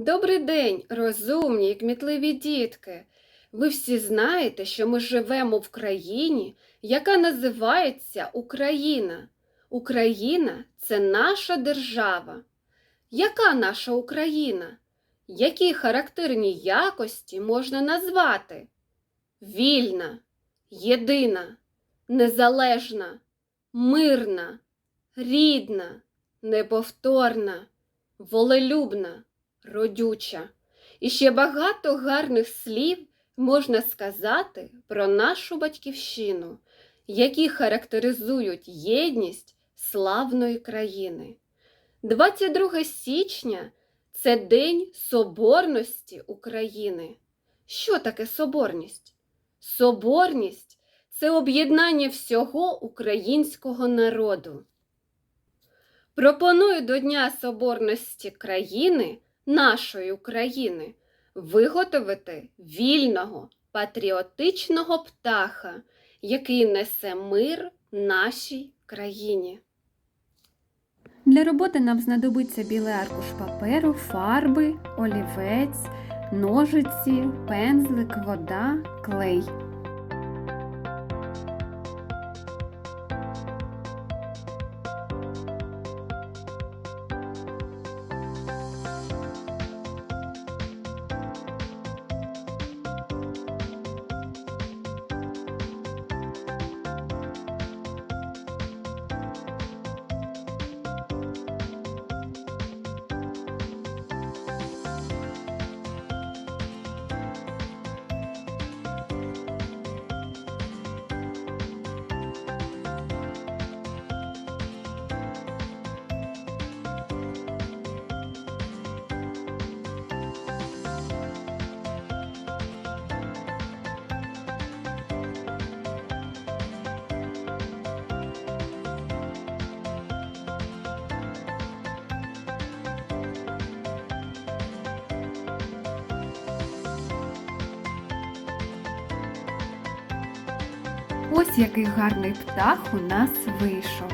Добрий день, розумні і кмітливі дітки. Ви всі знаєте, що ми живемо в країні, яка називається Україна. Україна це наша держава. Яка наша Україна? Які характерні якості можна назвати? Вільна, єдина, незалежна, мирна, рідна, неповторна, волелюбна родюча. І ще багато гарних слів можна сказати про нашу батьківщину, які характеризують єдність славної країни. 22 січня це День Соборності України. Що таке соборність? Соборність це об'єднання всього українського народу. Пропоную до Дня Соборності країни, нашої України, виготовити вільного патріотичного птаха, який несе мир нашій країні. Для роботи нам знадобиться білий аркуш паперу, фарби, олівець, ножиці, пензлик, вода, клей. Ось який гарний птах у нас вийшов.